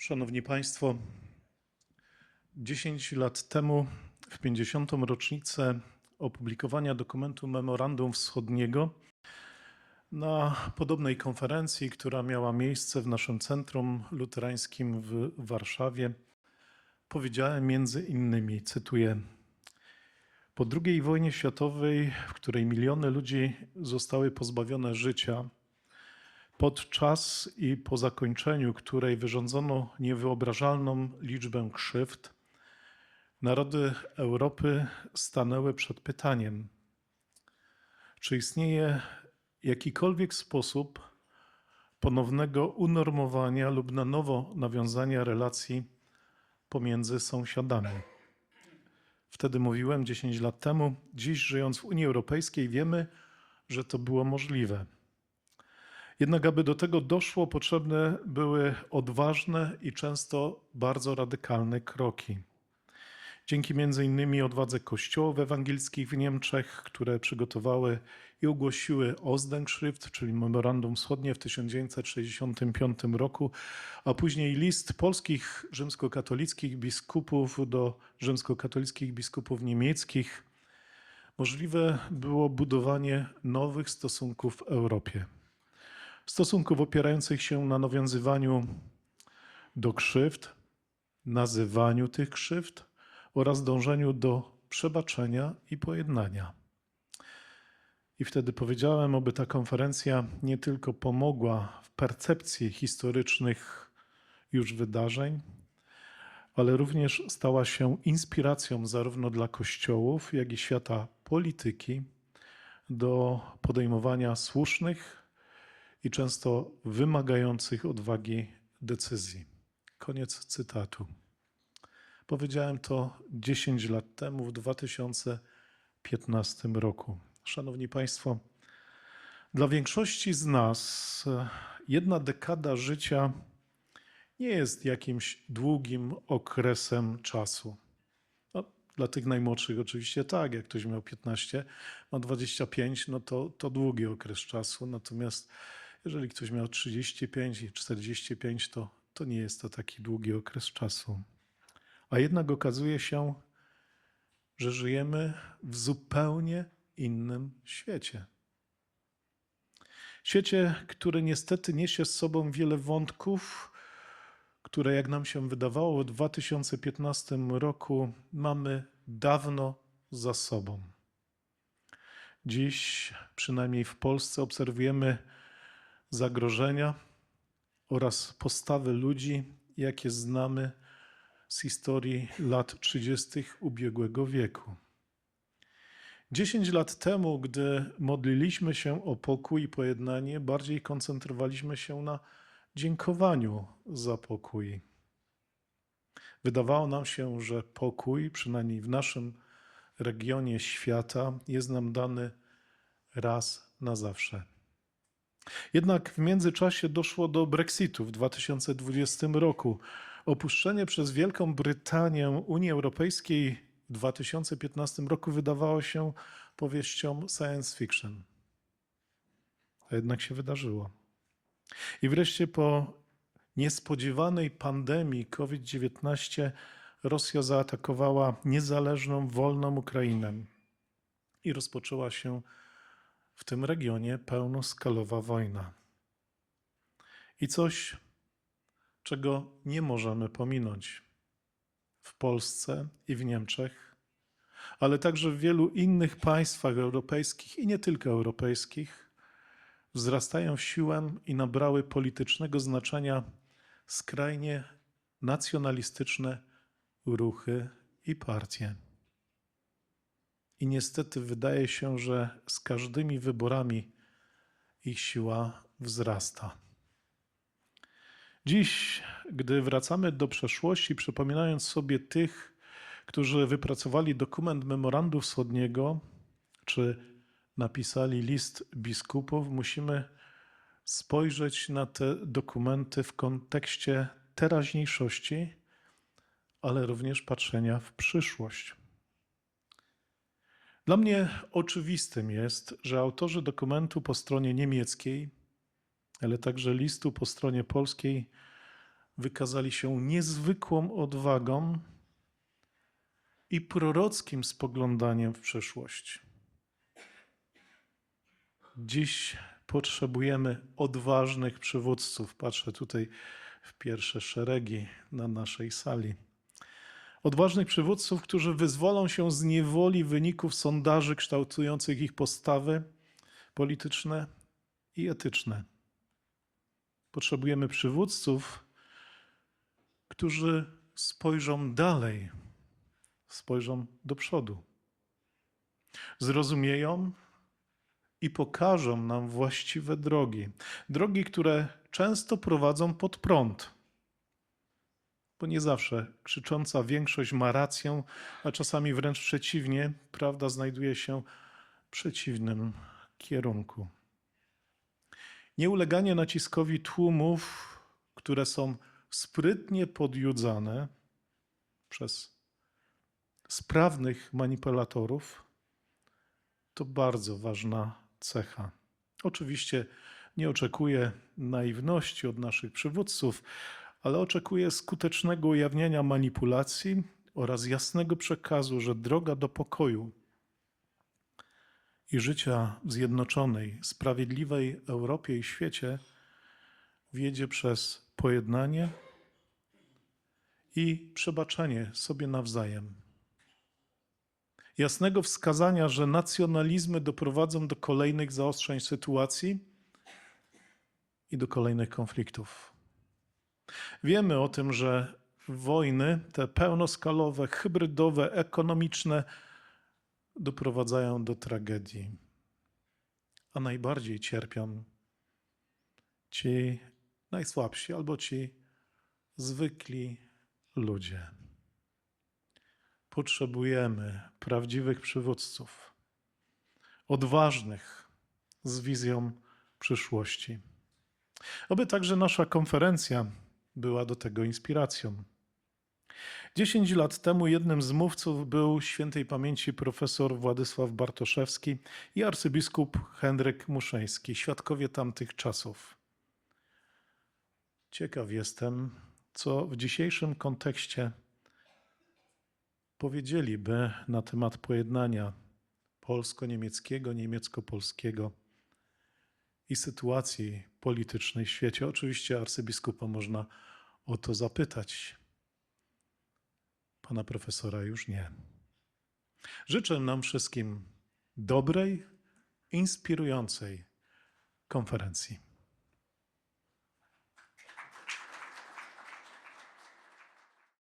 Szanowni Państwo, 10 lat temu, w 50. rocznicę opublikowania dokumentu Memorandum Wschodniego, na podobnej konferencji, która miała miejsce w naszym Centrum Luterańskim w Warszawie, powiedziałem między innymi, cytuję: Po II wojnie światowej, w której miliony ludzi zostały pozbawione życia, podczas i po zakończeniu której wyrządzono niewyobrażalną liczbę krzywd, narody Europy stanęły przed pytaniem, czy istnieje jakikolwiek sposób ponownego unormowania lub na nowo nawiązania relacji pomiędzy sąsiadami. Wtedy mówiłem 10 lat temu, dziś żyjąc w Unii Europejskiej wiemy, że to było możliwe. Jednak, aby do tego doszło, potrzebne były odważne i często bardzo radykalne kroki. Dzięki między innymi odwadze kościołów ewangelickich w Niemczech, które przygotowały i ogłosiły Osdenschrift, czyli Memorandum Wschodnie w 1965 roku, a później list polskich rzymskokatolickich biskupów do rzymskokatolickich biskupów niemieckich, możliwe było budowanie nowych stosunków w Europie stosunków opierających się na nawiązywaniu do krzywd, nazywaniu tych krzywd oraz dążeniu do przebaczenia i pojednania. I wtedy powiedziałem, aby ta konferencja nie tylko pomogła w percepcji historycznych już wydarzeń, ale również stała się inspiracją zarówno dla kościołów, jak i świata polityki do podejmowania słusznych i często wymagających odwagi decyzji. Koniec cytatu. Powiedziałem to 10 lat temu, w 2015 roku. Szanowni Państwo, dla większości z nas jedna dekada życia nie jest jakimś długim okresem czasu. No, dla tych najmłodszych oczywiście tak, jak ktoś miał 15, ma 25, no to, to długi okres czasu. Natomiast jeżeli ktoś miał 35 i 45, to, to nie jest to taki długi okres czasu. A jednak okazuje się, że żyjemy w zupełnie innym świecie. Świecie, który niestety niesie z sobą wiele wątków, które, jak nam się wydawało, w 2015 roku mamy dawno za sobą. Dziś, przynajmniej w Polsce, obserwujemy zagrożenia oraz postawy ludzi, jakie znamy z historii lat 30. ubiegłego wieku. Dziesięć lat temu, gdy modliliśmy się o pokój i pojednanie, bardziej koncentrowaliśmy się na dziękowaniu za pokój. Wydawało nam się, że pokój, przynajmniej w naszym regionie świata, jest nam dany raz na zawsze. Jednak w międzyczasie doszło do Brexitu w 2020 roku. Opuszczenie przez Wielką Brytanię Unii Europejskiej w 2015 roku wydawało się powieścią science fiction. A jednak się wydarzyło. I wreszcie po niespodziewanej pandemii COVID-19 Rosja zaatakowała niezależną, wolną Ukrainę i rozpoczęła się w tym regionie pełnoskalowa wojna. I coś, czego nie możemy pominąć w Polsce i w Niemczech, ale także w wielu innych państwach europejskich i nie tylko europejskich, wzrastają w siłę i nabrały politycznego znaczenia skrajnie nacjonalistyczne ruchy i partie. I niestety wydaje się, że z każdymi wyborami ich siła wzrasta. Dziś, gdy wracamy do przeszłości, przypominając sobie tych, którzy wypracowali dokument Memorandum Wschodniego, czy napisali list biskupów, musimy spojrzeć na te dokumenty w kontekście teraźniejszości, ale również patrzenia w przyszłość. Dla mnie oczywistym jest, że autorzy dokumentu po stronie niemieckiej, ale także listu po stronie polskiej wykazali się niezwykłą odwagą i prorockim spoglądaniem w przyszłość. Dziś potrzebujemy odważnych przywódców. Patrzę tutaj w pierwsze szeregi na naszej sali. Odważnych przywódców, którzy wyzwolą się z niewoli wyników sondaży kształtujących ich postawy polityczne i etyczne. Potrzebujemy przywódców, którzy spojrzą dalej, spojrzą do przodu, zrozumieją i pokażą nam właściwe drogi. Drogi, które często prowadzą pod prąd. Bo nie zawsze krzycząca większość ma rację, a czasami wręcz przeciwnie, prawda znajduje się w przeciwnym kierunku. Nieuleganie naciskowi tłumów, które są sprytnie podjudzane przez sprawnych manipulatorów, to bardzo ważna cecha. Oczywiście nie oczekuję naiwności od naszych przywódców, ale oczekuję skutecznego ujawniania manipulacji oraz jasnego przekazu, że droga do pokoju i życia w zjednoczonej, sprawiedliwej Europie i świecie wiedzie przez pojednanie i przebaczenie sobie nawzajem. Jasnego wskazania, że nacjonalizmy doprowadzą do kolejnych zaostrzeń sytuacji i do kolejnych konfliktów. Wiemy o tym, że wojny, te pełnoskalowe, hybrydowe, ekonomiczne, doprowadzają do tragedii. A najbardziej cierpią ci najsłabsi albo ci zwykli ludzie. Potrzebujemy prawdziwych przywódców, odważnych, z wizją przyszłości. Oby także nasza konferencja była do tego inspiracją. Dziesięć lat temu jednym z mówców był świętej pamięci profesor Władysław Bartoszewski i arcybiskup Henryk Muszeński, świadkowie tamtych czasów. Ciekaw jestem, co w dzisiejszym kontekście powiedzieliby na temat pojednania polsko-niemieckiego, niemiecko-polskiego i sytuacji politycznej w świecie. Oczywiście arcybiskupa można o to zapytać. Pana profesora już nie. Życzę nam wszystkim dobrej, inspirującej konferencji.